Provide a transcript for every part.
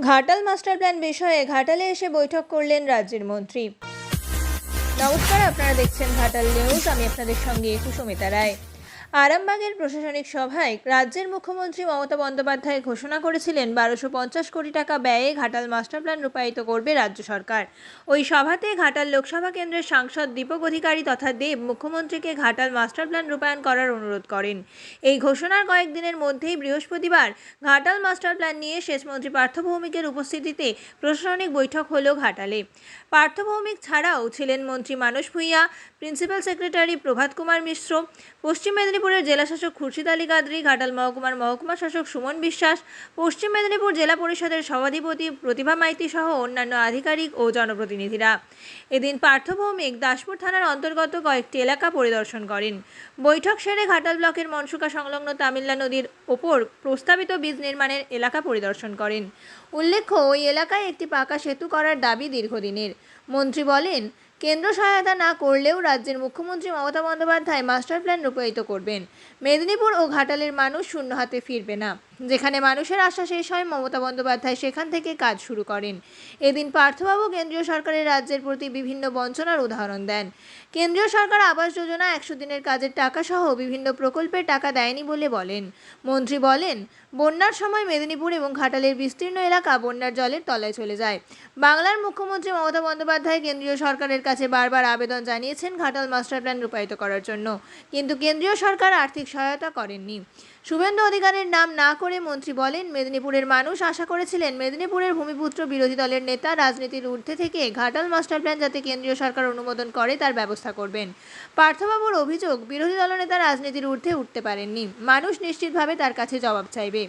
Ghatal master plan বিষয়ে ঘাটালে এসে বৈঠক করলেন রাজ্যের মন্ত্রী। নমস্কার, আপনারা দেখছেন ঘাটাল নিউজ। আমি আপনাদের সঙ্গে কুসুমিতা রায়। আরামবাগের প্রশাসনিক সভায় রাজ্যের মুখ্যমন্ত্রী মমতা বন্দ্যোপাধ্যায় ঘোষণা করেছিলেন, বারোশো পঞ্চাশ কোটি টাকা ব্যয়ে ঘাটাল মাস্টার প্ল্যান রূপায়িত করবে রাজ্য সরকার। ওই সভাতে ঘাটাল লোকসভা কেন্দ্রের সাংসদ দীপক অধিকারী তথা দেব মুখ্যমন্ত্রীকে ঘাটাল মাস্টার প্ল্যান রূপায়ণ করার অনুরোধ করেন। এই ঘোষণার কয়েকদিনের মধ্যেই বৃহস্পতিবার ঘাটাল মাস্টার প্ল্যান নিয়ে সেচমন্ত্রী পার্থ ভৌমিকের উপস্থিতিতে প্রশাসনিক বৈঠক হলো ঘাটালে। পার্থ ভৌমিক ছাড়াও ছিলেন মন্ত্রী মানস ভূঁইয়া প্রিন্সিপাল সেক্রেটারি প্রভাত কুমার মিশ্র, পশ্চিম মেদিনীপুরের জেলাশাসক খুরশিদ আলী গাদরি ঘাটাল মহকুমার মহকুমা শাসক সুমন বিশ্বাস, পশ্চিম মেদিনীপুর জেলা পরিষদের সভাধিপতি প্রতিভা মাইতি সহ অন্যান্য আধিকারিক ও জনপ্রতিনিধিরা। এদিন পার্থ ভৌমিক দাসপুর থানার অন্তর্গত কয়েকটি এলাকা পরিদর্শন করেন। বৈঠক সেরে ঘাটাল ব্লকের মনসুকা সংলগ্ন তামিল্লা নদীর ওপর প্রস্তাবিত বীজ নির্মাণের এলাকা পরিদর্শন করেন। উল্লেখ্য, ওই এলাকায় একটি পাকা সেতু করার দাবি দীর্ঘদিনের। মন্ত্রী বলেন কেন্দ্র সহায়তা না করলেও রাজ্যের মুখ্যমন্ত্রী মমতা বন্দ্যোপাধ্যায় মাস্টার প্ল্যান রূপায়িত করবেন। মেদিনীপুর ও ঘাটালের মানুষ শূন্য হাতে ফিরবে না। যেখানে মানুষের আশা শেষ হয়, মমতা বন্দ্যোপাধ্যায় সেখান থেকে কাজ শুরু করেন। এদিন পার্থবাবু কেন্দ্রীয় সরকারের রাজ্যের প্রতি বিভিন্ন বঞ্চনার উদাহরণ দেন। কেন্দ্রীয় সরকার আবাস যোজনা একশো দিনের কাজের টাকা সহ বিভিন্ন প্রকল্পের টাকা দেয়নি বলে বলেন। মন্ত্রী বলেন, বন্যার সময় মেদিনীপুর এবং ঘাটালের বিস্তীর্ণ এলাকা বন্যার জলের তলায় চলে যায়। বাংলার মুখ্যমন্ত্রী মমতা বন্দ্যোপাধ্যায় কেন্দ্রীয় সরকারের কাছে বারবার আবেদন জানিয়েছেন ঘাটাল মাস্টার প্ল্যান রূপায়িত করার জন্য। কিন্তু কেন্দ্রীয় সরকার আর্থিক সহায়তা করেননি। শুভেন্দু অধিকারের নাম না করে মন্ত্রী বলেন, মেদিনীপুরের মানুষ আশা করেছিলেন মেদিনীপুরের ভূমিপুত্র বিরোধী দলের নেতা রাজনীতির ঊর্ধ্বে থেকে ঘাটাল মাস্টার প্ল্যান যাতে কেন্দ্রীয় সরকার অনুমোদন করে, তার ব্যবস্থা করবেন। পার্থবাবুর অভিযোগ, বিরোধী দলনেতা রাজনীতির ঊর্ধ্বে উঠতে পারেননি। মানুষ নিশ্চিতভাবে তার কাছে জবাব চাইবে।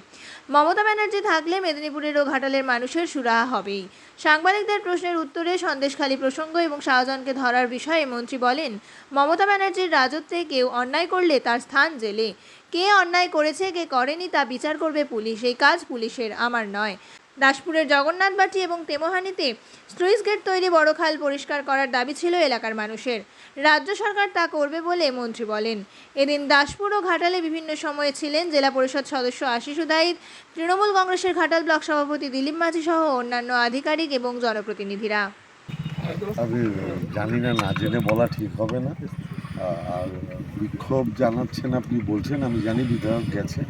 মমতা ব্যানার্জি থাকলে মেদিনীপুরের ও ঘাটালের মানুষের সুরাহা হবেই। সাংবাদিকদের প্রশ্নের উত্তরে সন্দেশখালী প্রসঙ্গ এবং শাহজাহানকে ধরার বিষয়ে মন্ত্রী বলেন, মমতা ব্যানার্জির রাজত্বে কেউ অন্যায় করলে তার স্থান জেলে। কে অন্যায় করেছে, কে করেনি তা বিচার করবে পুলিশ। এই কাজ পুলিশের, আমার নয়। দাসপুরের জগন্নাথ বাটি এবং তেমোহানিতে স্লুইস গেট তৈরি বড় খাল পরিষ্কার করার দাবি ছিল এলাকার মানুষের। রাজ্য সরকার তা করবে বলে মন্ত্রী বলেন। এদিন দাসপুর ও ঘাটালে বিভিন্ন সময়ে ছিলেন জেলা পরিষদ সদস্য আশিস উদাইদ তৃণমূল কংগ্রেসের ঘাটাল ব্লক সভাপতি দিলীপ মাঝি সহ অন্যান্য আধিকারিক এবং জনপ্রতিনিধিরা। আমি জানি না না জেনে বলা ঠিক হবে না। আর বিক্ষোভ জানাচ্ছেন আপনি বলছেন, আমি জানি বিধায়ক গেছে।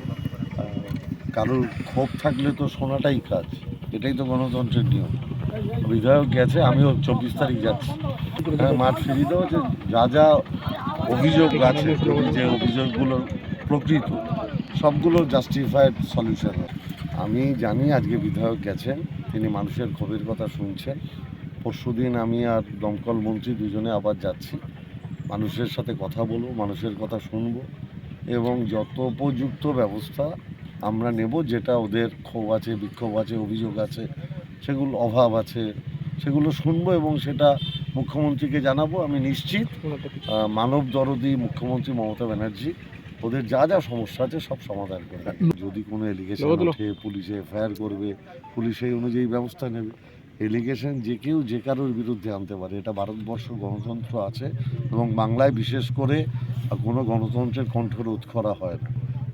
কারোর ক্ষোভ থাকলে তো শোনাটাই কাজ, এটাই তো গণতন্ত্রের নিয়ম। বিধায়ক গেছে, আমিও চব্বিশ তারিখ যাচ্ছি। হ্যাঁ মাঠ ফিরিয়ে দেবো যে যা যা অভিযোগ আছে, যে অভিযোগগুলো প্রকৃত, সবগুলো জাস্টিফাইড সলিউশন আমি জানি আজকে বিধায়ক গেছেন, তিনি মানুষের ক্ষোভের কথা শুনছেন। পরশুদিন আমি আর দমকল মন্ত্রী দুজনে আবার যাচ্ছি। মানুষের সাথে কথা বলব মানুষের কথা শুনব এবং যত উপযুক্ত ব্যবস্থা আমরা নেব যেটা ওদের ক্ষোভ আছে বিক্ষোভ আছে অভিযোগ আছে সেগুলো অভাব আছে সেগুলো শুনব এবং সেটা মুখ্যমন্ত্রীকে জানাব। আমি নিশ্চিত মানব দরদি মুখ্যমন্ত্রী মমতা ব্যানার্জি ওদের যা যা সমস্যা আছে সব সমাধান করবে যদি কোনো এলিগেশন ওঠে পুলিশে এফআইআর করবে পুলিশ সেই অনুযায়ী ব্যবস্থা নেবে। এলিগেশন যে কেউ যে কারোর বিরুদ্ধে আনতে পারে। এটা ভারতবর্ষ গণতন্ত্র আছে এবং বাংলায় বিশেষ করে কোনো গণতন্ত্রের কণ্ঠ রোধ করা হয় না।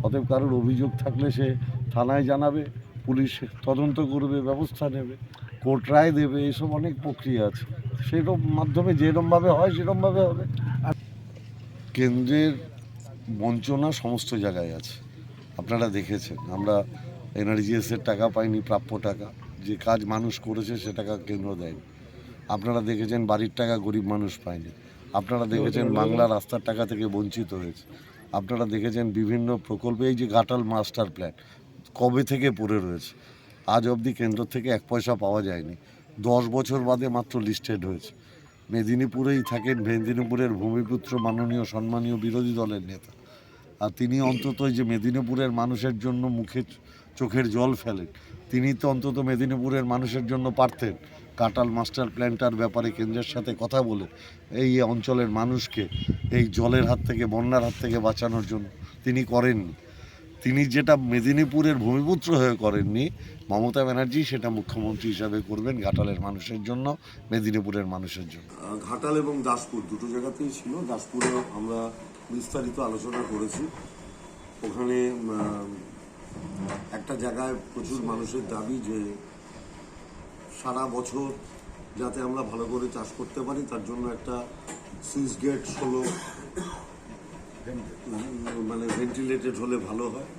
অতএব কারোর অভিযোগ থাকলে সে থানায় জানাবে, পুলিশ তদন্ত করবে, ব্যবস্থা নেবে, কোর্ট রায় দেবে, এসব অনেক প্রক্রিয়া আছে। সেরকম মাধ্যমে যেরমভাবে হয়, সেরমভাবে হবে। আর কেন্দ্রের বঞ্চনা সমস্ত জায়গায় আছে। আপনারা দেখেছেন, আমরা এনআরজিএসের টাকা পাইনি, প্রাপ্য টাকা। যে কাজ মানুষ করেছে সে টাকা কেন্দ্র দেয়নি। আপনারা দেখেছেন বাড়ির টাকা গরিব মানুষ পায়নি। আপনারা দেখেছেন বাংলা রাস্তার টাকা থেকে বঞ্চিত হয়েছে। আপনারা দেখেছেন বিভিন্ন প্রকল্পে এই যে ঘাটাল মাস্টার প্ল্যান কবে থেকে পড়ে রয়েছে? আজ অবধি কেন্দ্র থেকে এক পয়সা পাওয়া যায়নি। দশ বছর বাদে মাত্র লিস্টেড হয়েছে। মেদিনীপুরেই থাকেন মেদিনীপুরের ভূমিপুত্র মাননীয় সম্মানীয় বিরোধী দলের নেতা। আর তিনি অন্তত যে মেদিনীপুরের মানুষের জন্য মুখে চোখের জল ফেলেন তিনি তো অন্তত মেদিনীপুরের মানুষের জন্য পারতেন। কাটাল মাস্টার প্ল্যানটার ব্যাপারে কেন্দ্রের সাথে কথা বলে এই অঞ্চলের মানুষকে এই জলের হাত থেকে, বন্যার হাত থেকে বাঁচানোর জন্য তিনি করেননি। তিনি যেটা মেদিনীপুরের ভূমিপুত্র হয়ে করেননি, মমতা ব্যানার্জি সেটা মুখ্যমন্ত্রী হিসাবে করবেন ঘাটালের মানুষের জন্য, মেদিনীপুরের মানুষের জন্য। ঘাটাল এবং দাসপুর দুটো জায়গাতেই ছিল। দাসপুরে আমরা বিস্তারিত আলোচনা করেছি। ওখানে একটা জায়গায় প্রচুর মানুষের দাবি যে সারা বছর যাতে আমরা ভালো করে চাষ করতে পারি তার জন্য একটা সুইচ গেট হলো মানে ভেন্টিলেটেড হলে ভালো হয়।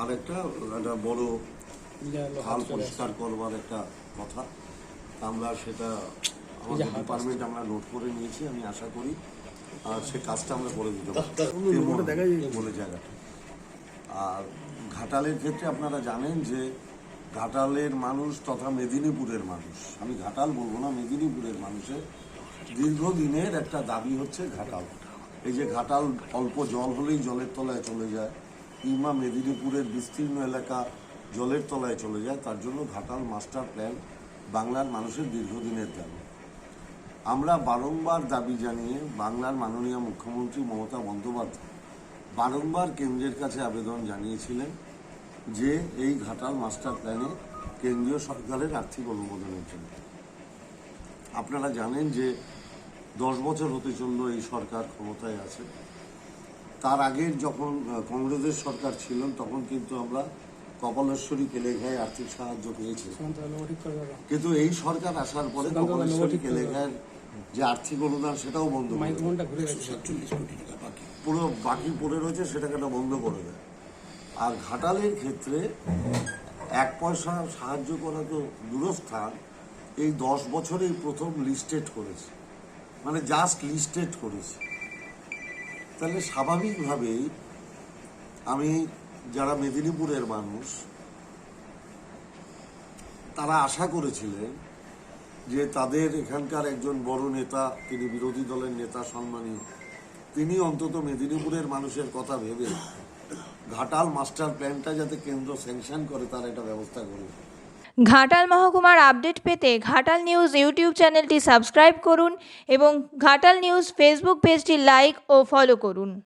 আর একটা একটা বড় খাল পরিষ্কার করবার একটা কথা। আমরা সেটা আমাদের ডিপার্টমেন্ট আমরা নোট করে নিয়েছি আমি আশা করি আর সে কাজটা আমরা করে দিতে পারি বলে জায়গাটা। আর ঘাটালের ক্ষেত্রে আপনারা জানেন যে ঘাটালের মানুষ তথা মেদিনীপুরের মানুষ। আমি ঘাটাল বলব না, মেদিনীপুরের মানুষের দীর্ঘদিনের একটা দাবি হচ্ছে ঘাটাল। এই যে ঘাটাল অল্প জল হলেই জলের তলায় চলে যায়, কিংবা মেদিনীপুরের বিস্তীর্ণ এলাকা জলের তলায় চলে যায়, তার জন্য ঘাটাল মাস্টার প্ল্যান বাংলার মানুষের দীর্ঘদিনের দাবি। আমরা বারংবার দাবি জানিয়ে বাংলার মাননীয় মুখ্যমন্ত্রী মমতা বন্দ্যোপাধ্যায় বারংবার কেন্দ্রের কাছে আবেদন জানিয়েছিলেন যে এই ঘাটাল মাস্টার প্ল্যানে কেন্দ্রীয় সরকারের আর্থিক অনুমোদনের জন্য। আপনারা জানেন যে দশ বছর হতে চলল এই সরকার ক্ষমতায় আছে। তার আগের যখন কংগ্রেসের সরকার ছিলেন তখন কিন্তু আমরা কপালেশ্বরী কেলেঘায় আর্থিক সাহায্য পেয়েছি। কিন্তু এই সরকার আসার পরে কপালেশ্বরী কেলেঘায়ের যে আর্থিক অনুদান সেটাও বন্ধ করে পুরো বাকি পড়ে রয়েছে সেটাকে বন্ধ করে দেয়। আর ঘাটালের ক্ষেত্রে এক পয়সা সাহায্য করা তো দূরস্থান, এই দশ বছরেই প্রথম লিস্টেড করেছে। মানে জাস্ট লিস্টেড করেছে। তাহলে স্বাভাবিকভাবেই আমি যারা মেদিনীপুরের মানুষ, তারা আশা করেছিলেন যে তাদের এখানকার একজন বড় নেতা, তিনি বিরোধী দলের নেতা সম্মানীয়, তিনি অন্তত মেদিনীপুরের মানুষের কথা ভেবে ঘাটাল মাস্টার প্ল্যানটা যাতে কেন্দ্র স্যাংশন করে, তার একটা ব্যবস্থা করুন। ঘাটাল মহকুমার আপডেট পেতে ঘাটাল নিউজ ইউটিউব চ্যানেলটি সাবস্ক্রাইব করুন এবং ঘাটাল নিউজ ফেসবুক পেজটি লাইক ও ফলো করুন।